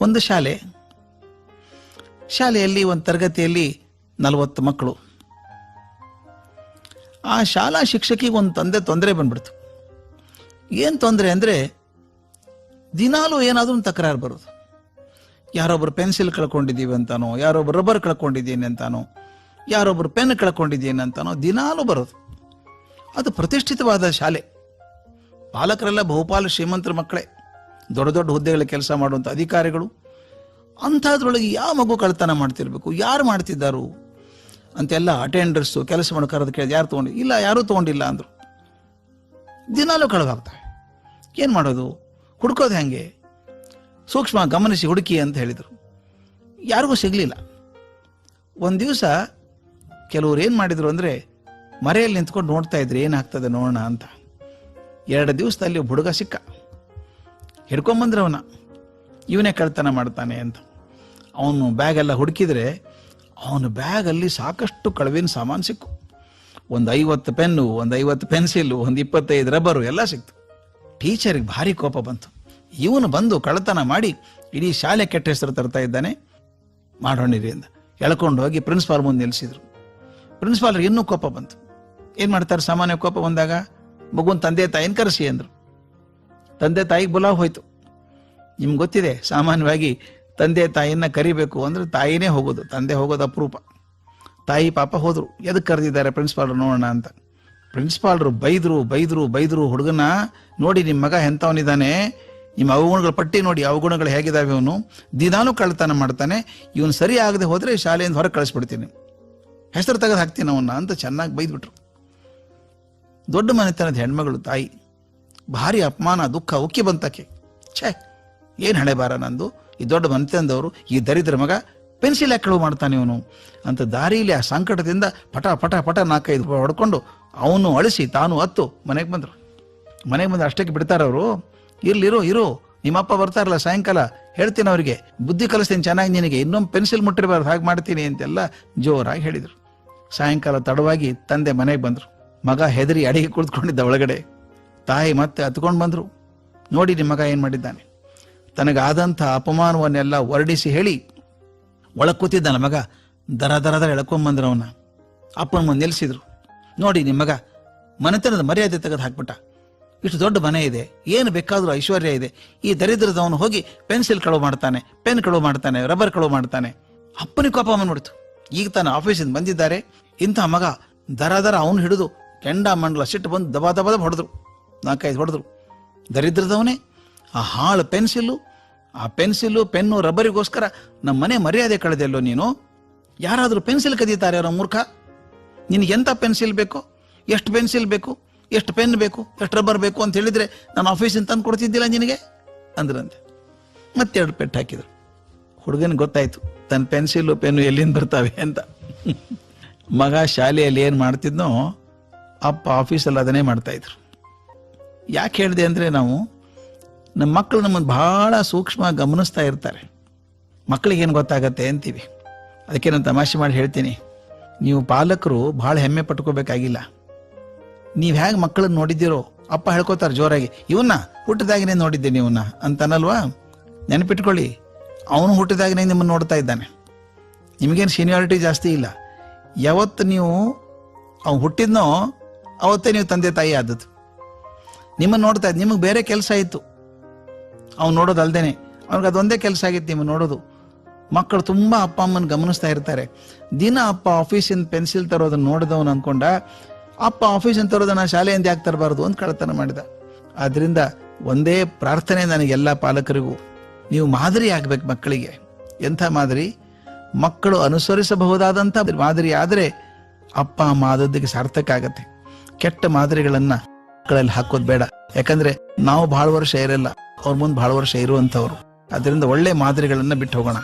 ಒಂದು ಶಾಲೆ. ಶಾಲೆಯಲ್ಲಿ ಒಂದು ತರಗತಿಯಲ್ಲಿ ನಲವತ್ತು ಮಕ್ಕಳು. ಆ ಶಾಲಾ ಶಿಕ್ಷಕಿಗೆ ಒಂದು ತಂದೆ, ತೊಂದರೆ ಬಂದ್ಬಿಡ್ತು. ಏನು ತೊಂದರೆ ಅಂದರೆ ದಿನಾಲೂ ಏನಾದರೂ ಒಂದು ತಕರಾರು ಬರೋದು. ಯಾರೊಬ್ಬರು ಪೆನ್ಸಿಲ್ ಕಳ್ಕೊಂಡಿದ್ದೀವಿ ಅಂತಾನೋ ಯಾರೊಬ್ಬರು ರಬ್ಬರ್ ಕಳ್ಕೊಂಡಿದ್ದೀನಿ ಅಂತಾನೋ ಯಾರೊಬ್ಬರು ಪೆನ್ ಕಳ್ಕೊಂಡಿದ್ದೀನಿ ಅಂತಾನೋ ದಿನಾಲೂ ಬರೋದು. ಅದು ಪ್ರತಿಷ್ಠಿತವಾದ ಶಾಲೆ. ಪಾಲಕರೆಲ್ಲ ಬಹುಪಾಲು ಶ್ರೀಮಂತರ ಮಕ್ಕಳೇ. ದೊಡ್ಡ ದೊಡ್ಡ ಹುದ್ದೆಗಳ ಕೆಲಸ ಮಾಡುವಂಥ ಅಧಿಕಾರಿಗಳು, ಅಂಥದ್ರೊಳಗೆ ಯಾವ ಮಗು ಕಳ್ತನ ಮಾಡ್ತಿರ್ಬೇಕು? ಯಾರು ಮಾಡ್ತಿದ್ದಾರು? ಅಂತೆಲ್ಲ ಅಟೆಂಡರ್ಸು ಕೆಲಸ ಮಾಡೋ ಕರೆದು ಕೇಳಿದ ಯಾರು ತೊಗೊಂಡು? ಇಲ್ಲ, ಯಾರೂ ತೊಗೊಂಡಿಲ್ಲ ಅಂದರು. ದಿನಾಲೂ ಕಳೆದಾಗ್ತವೆ ಏನು ಮಾಡೋದು? ಹುಡ್ಕೋದು ಹೆಂಗೆ? ಸೂಕ್ಷ್ಮ ಗಮನಿಸಿ ಹುಡುಕಿ ಅಂತ ಹೇಳಿದರು. ಯಾರಿಗೂ ಸಿಗಲಿಲ್ಲ. ಒಂದು ದಿವಸ ಕೆಲವರು ಏನು ಮಾಡಿದರು ಅಂದರೆ, ಮರೆಯಲ್ಲಿ ನಿಂತ್ಕೊಂಡು ನೋಡ್ತಾ ಇದ್ರು ಏನಾಗ್ತದೆ ನೋಡೋಣ ಅಂತ. ಎರಡು ದಿವಸದಲ್ಲಿ ಹುಡುಗ ಸಿಕ್ಕ. ಹಿಡ್ಕೊಂಬಂದ್ರೆ ಅವನ ಇವನೇ ಕಳ್ತನ ಮಾಡ್ತಾನೆ ಅಂತ. ಅವನು ಬ್ಯಾಗೆಲ್ಲ ಹುಡುಕಿದ್ರೆ ಅವನ ಬ್ಯಾಗಲ್ಲಿ ಸಾಕಷ್ಟು ಕಳವಿನ ಸಾಮಾನು ಸಿಕ್ಕು. ಒಂದು ಐವತ್ತು ಪೆನ್ನು, ಒಂದು ಐವತ್ತು ಪೆನ್ಸಿಲು, ಒಂದು ಇಪ್ಪತ್ತೈದು ರಬ್ಬರು ಎಲ್ಲ ಸಿಕ್ತು. ಟೀಚರಿಗೆ ಭಾರಿ ಕೋಪ ಬಂತು. ಇವನು ಬಂದು ಕಳ್ಳತನ ಮಾಡಿ ಇಡೀ ಶಾಲೆ ಕೆಟ್ಟ ಹೆಸರು ತರ್ತಾ ಇದ್ದಾನೆ. ಅಂತ ಎಳ್ಕೊಂಡು ಹೋಗಿ ಪ್ರಿನ್ಸಿಪಾಲ್ ಮುಂದೆ ನಿಲ್ಲಿಸಿದ್ರು ಪ್ರಿನ್ಸಿಪಾಲ್ರಿಗೆ ಇನ್ನೂ ಕೋಪ ಬಂತು. ಏನು ಮಾಡ್ತಾರೆ ಸಾಮಾನ್ಯ ಕೋಪ ಬಂದಾಗ? ಮಗುನ ತಂದೆ ತಾಯಿನ ಕರೆಸಿ ಅಂದರು. ತಂದೆ ತಾಯಿಗೆ ಬುಲಾವ್ ಹೋಯ್ತು. ನಿಮ್ಗೆ ಗೊತ್ತಿದೆ, ಸಾಮಾನ್ಯವಾಗಿ ತಂದೆ ತಾಯಿಯನ್ನ ಕರಿಬೇಕು ಅಂದ್ರೆ ತಾಯಿನೇ ಹೋಗೋದು, ತಂದೆ ಹೋಗೋದು ಅಪರೂಪ. ತಾಯಿ ಪಾಪ ಹೋದ್ರು. ಎದಕ್ಕೆ ಕರೆದಿದ್ದಾರೆ ಪ್ರಿನ್ಸಿಪಾಲ್ರು ನೋಡೋಣ ಅಂತ. ಪ್ರಿನ್ಸಿಪಾಲ್ರು ಬೈದ್ರು ಬೈದ್ರು ಬೈದ್ರು, ಹುಡುಗನ ನೋಡಿ ನಿಮ್ಮ ಮಗ ಎಂಥವನಿದ್ದಾನೆ ನಿಮ್ಮ ಅವಗುಣಗಳ ಪಟ್ಟಿ ನೋಡಿ ಅವಗುಣಗಳು ಹೇಗಿದಾವೆ ಇವನು ದಿನಾನು ಕಳ್ತನ ಮಾಡ್ತಾನೆ, ಇವನು ಸರಿ ಆಗದೆ ಹೋದರೆ ಶಾಲೆಯಿಂದ ಹೊರಗೆ ಕಳಿಸ್ಬಿಡ್ತೀನಿ. ಹೆಸರು ತೆಗೆದು ಹಾಕ್ತೀನಿ ಅವನ್ನ ಅಂತ ಚೆನ್ನಾಗಿ ಬೈದ್ಬಿಟ್ರು. ದೊಡ್ಡ ಮನೆತನದ ಹೆಣ್ಮಗಳು ತಾಯಿ. ಭಾರಿ ಅಪಮಾನ, ದುಃಖ, ಉಕ್ಕಿ ಬಂತಕ್ಕೆ. ಛೇ, ಏನು ಹಣೆ ಬಾರ ನಂದು? ಈ ದೊಡ್ಡ ಮಂತಂದವರು ಈ ದರಿದ್ರ ಮಗ ಪೆನ್ಸಿಲ್ ಕಳುವು ಮಾಡ್ತಾನೆ ಇವನು? ಅಂತ ದಾರಿಯಲ್ಲಿ ಆ ಸಂಕಟದಿಂದ ಪಟ ಪಟ ಪಟ ನಾಲ್ಕೈದು ಹೊಡ್ಕೊಂಡು ಅವನು ಅಳಿಸಿ, ತಾನು ಹತ್ತು, ಮನೆಗೆ ಬಂದರು. ಮನೆಗೆ ಬಂದು ಅಷ್ಟಕ್ಕೆ ಬಿಡ್ತಾರವರು ಇರ್ಲಿರು ಇರು ನಿಮ್ಮಪ್ಪ ಬರ್ತಾರಲ್ಲ ಸಾಯಂಕಾಲ, ಹೇಳ್ತೀನಿ ಅವರಿಗೆ. ಬುದ್ಧಿ ಕಲಿಸ್ತೀನಿ, ಚೆನ್ನಾಗಿ ನಿನಗೆ. ಇನ್ನೊಂದು ಪೆನ್ಸಿಲ್ ಮುಟ್ಟಿರಬಾರ್ದು, ಹಾಗೆ ಮಾಡ್ತೀನಿ ಅಂತೆಲ್ಲ ಜೋರಾಗಿ ಹೇಳಿದರು. ಸಾಯಂಕಾಲ ತಡವಾಗಿ ತಂದೆ ಮನೆಗೆ ಬಂದರು. ಮಗ ಹೆದರಿ ಅಡಿಗೆ ಕುಳಿತುಕೊಂಡಿದ್ದ ಒಳಗಡೆ. ತಾಯಿ ಮತ್ತೆ ಹತ್ಕೊಂಡು ಬಂದರು. ನೋಡಿ ನಿಮ್ಮ ಮಗ ಏನು ಮಾಡಿದ್ದಾನೆ. ತನಗಾದಂಥ ಅಪಮಾನವನ್ನೆಲ್ಲ ವರ್ಣಿಸಿ ಹೇಳಿ ಒಳಗೆ ಮಗ. ದರ ದರ ದರ ಎಳ್ಕೊಂಬಂದ್ರು ಅವನ. ಅಪ್ಪನ ಮುಂದೆ ನಿಲ್ಲಿಸಿದ್ರು ನೋಡಿ ನಿಮ್ಮ ಮಗ, ಮನೆತನದ ಮರ್ಯಾದೆ ತೆಗೆದು ಹಾಕ್ಬಿಟ್ಟ. ಇಷ್ಟು ದೊಡ್ಡ ಮನೆ ಇದೆ, ಏನು ಬೇಕಾದರೂ ಐಶ್ವರ್ಯ ಇದೆ. ಈ ದರಿದ್ರದವನು ಹೋಗಿ ಪೆನ್ಸಿಲ್ ಕಳುವು ಮಾಡ್ತಾನೆ, ಪೆನ್ ಕಳುವು ಮಾಡ್ತಾನೆ, ರಬ್ಬರ್ ಕಳುವು ಮಾಡ್ತಾನೆ. ಅಪ್ಪನಿಗೆ ಕೋಪ ಬಂದ್ಬಿಡ್ತು ಈಗ ತಾನು ಆಫೀಸಿಂದ ಬಂದಿದ್ದಾರೆ. ಇಂಥ ಮಗ ದರ ದರ ಅವನು ಹಿಡಿದು ಕೆಂಡ ಮಂಡಲ ಸಿಟ್ಟು ಬಂದು ದಬಾ ದಬ ಹೊಡೆದ್ರು. ನಾಲ್ಕೈದು ಹೊಡೆದ್ರು. ದರಿದ್ರದವನೇ, ಆ ಹಾಳು ಪೆನ್ಸಿಲ್ಲು ಆ ಪೆನ್ಸಿಲ್ಲು ಪೆನ್ನು, ರಬ್ಬರಿಗೋಸ್ಕರ ನಮ್ಮ ಮನೆ ಮರ್ಯಾದೆ ಕಳೆದೆಲ್ಲೋ ನೀನು? ಯಾರಾದರೂ ಪೆನ್ಸಿಲ್ ಕದೀತಾರೆ ಅವರ ಮೂರ್ಖ? ನಿನಗೆ ಎಂಥ ಪೆನ್ಸಿಲ್ ಬೇಕು? ಎಷ್ಟು ಪೆನ್ಸಿಲ್ ಬೇಕು? ಎಷ್ಟು ಪೆನ್ ಬೇಕು? ಎಷ್ಟು ರಬ್ಬರ್ ಬೇಕು ಅಂತ ಹೇಳಿದರೆ ನಾನು ಆಫೀಸಿಂದ ತಂದು ಕೊಡ್ತಿದ್ದಿಲ್ಲ ನಿನಗೆ? ಅಂದ್ರಂತೆ. ಮತ್ತೆ ಎರಡು ಪೆಟ್ಟು ಹಾಕಿದ್ರು. ಹುಡುಗನಿಗೆ ಗೊತ್ತಾಯಿತು, ತನ್ನ ಪೆನ್ಸಿಲ್ಲು ಪೆನ್ನು ಎಲ್ಲಿಂದ ಬರ್ತಾವೆ ಅಂತ. ಮಗ ಶಾಲೆಯಲ್ಲಿ ಏನು ಮಾಡ್ತಿದ್ನೋ, ಅಪ್ಪ ಆಫೀಸಲ್ಲಿ ಅದನ್ನೇ ಮಾಡ್ತಾ ಇದ್ರು. ಯಾಕೆ ಹೇಳಿದೆ ಅಂದರೆ ನಾವು ನಮ್ಮ ಮಕ್ಕಳು ನಮ್ಮನ್ನು ಬಹಳ ಸೂಕ್ಷ್ಮ ಗಮನಿಸ್ತಾ ಇರ್ತಾರೆ. ಮಕ್ಕಳಿಗೆ ಏನು ಗೊತ್ತಾಗತ್ತೆ ಅಂತೀವಿ. ಅದಕ್ಕೆ ನಾನು ತಮಾಷೆ ಮಾಡಿ ಹೇಳ್ತೀನಿ. ನೀವು ಪಾಲಕರು ಭಾಳ ಹೆಮ್ಮೆ ಪಟ್ಕೋಬೇಕಾಗಿಲ್ಲ. ನೀವು ಹೇಗೆ ಮಕ್ಕಳನ್ನ ನೋಡಿದ್ದೀರೋ, ಅಪ್ಪ ಹೇಳ್ಕೊತಾರೆ ಜೋರಾಗಿ ಇವನ್ನ ಹುಟ್ಟಿದಾಗಿನೇ ನೋಡಿದ್ದೆ ನೀವನ್ನ ಅಂತನಲ್ವಾ? ನೆನಪಿಟ್ಕೊಳ್ಳಿ, ಅವನು ಹುಟ್ಟಿದಾಗಿನೇ ನಿಮ್ಮನ್ನು ನೋಡ್ತಾ ಇದ್ದಾನೆ. ನಿಮಗೇನು ಸೀನಿಯಾರಿಟಿ ಜಾಸ್ತಿ ಇಲ್ಲ. ಯಾವತ್ತು ನೀವು ಅವ್ನು ಹುಟ್ಟಿದ್ನೋ, ಅವತ್ತೇ ನೀವು ತಂದೆ ತಾಯಿ ಆದದ್ದು. ನಿಮ್ಮನ್ನು ನೋಡ್ತಾ ಇದ್ದ, ನಿಮಗೆ ಬೇರೆ ಕೆಲಸ ಇತ್ತು. ಅವ್ನು ನೋಡೋದು ಅಲ್ದೇನೆ. ಅದೊಂದೇ ಕೆಲಸ ಆಗಿತ್ತು ನಿಮ್ಮನ್ನು ನೋಡೋದು. ಮಕ್ಕಳು ತುಂಬ ಅಪ್ಪ ಅಮ್ಮನ ಗಮನಿಸ್ತಾ ಇರ್ತಾರೆ. ದಿನ ಅಪ್ಪ ಆಫೀಸಿಂದ ಪೆನ್ಸಿಲ್ ತರೋದನ್ನ ನೋಡಿದವನು ಅನ್ಕೊಂಡ, ಅಪ್ಪ ಆಫೀಸಿಂದ ತರೋದನ್ನ ಶಾಲೆಯಿಂದ ಯಾಕೆ ತರಬಾರ್ದು ಅಂತ ಕಳತನ ಮಾಡಿದ. ಆದ್ರಿಂದ ಒಂದೇ ಪ್ರಾರ್ಥನೆ ನನಗೆಲ್ಲ ಪಾಲಕರಿಗೂ, ನೀವು ಮಾದರಿ ಆಗ್ಬೇಕು ಮಕ್ಕಳಿಗೆ. ಎಂಥ ಮಾದರಿ? ಮಕ್ಕಳು ಅನುಸರಿಸಬಹುದಾದಂಥ ಮಾದರಿ ಆದರೆ ಅಪ್ಪ ಅಮ್ಮ ಆದದ್ದಕ್ಕೆ ಸಾರ್ಥಕ ಆಗತ್ತೆ. ಕೆಟ್ಟ ಮಾದರಿಗಳನ್ನ ಮಕ್ಕಳಲ್ಲಿ ಹಾಕೋದು ಬೇಡ. ಯಾಕಂದ್ರೆ ನಾವು ಬಹಳ ವರ್ಷ ಇರಲ್ಲ, ಅವ್ರ ಮುಂದೆ ಬಹಳ ವರ್ಷ ಇರುವಂತವ್ರು ಅದರಿಂದ ಒಳ್ಳೆ ಮಾದರಿಗಳನ್ನ ಬಿಟ್ಟು ಹೋಗೋಣ.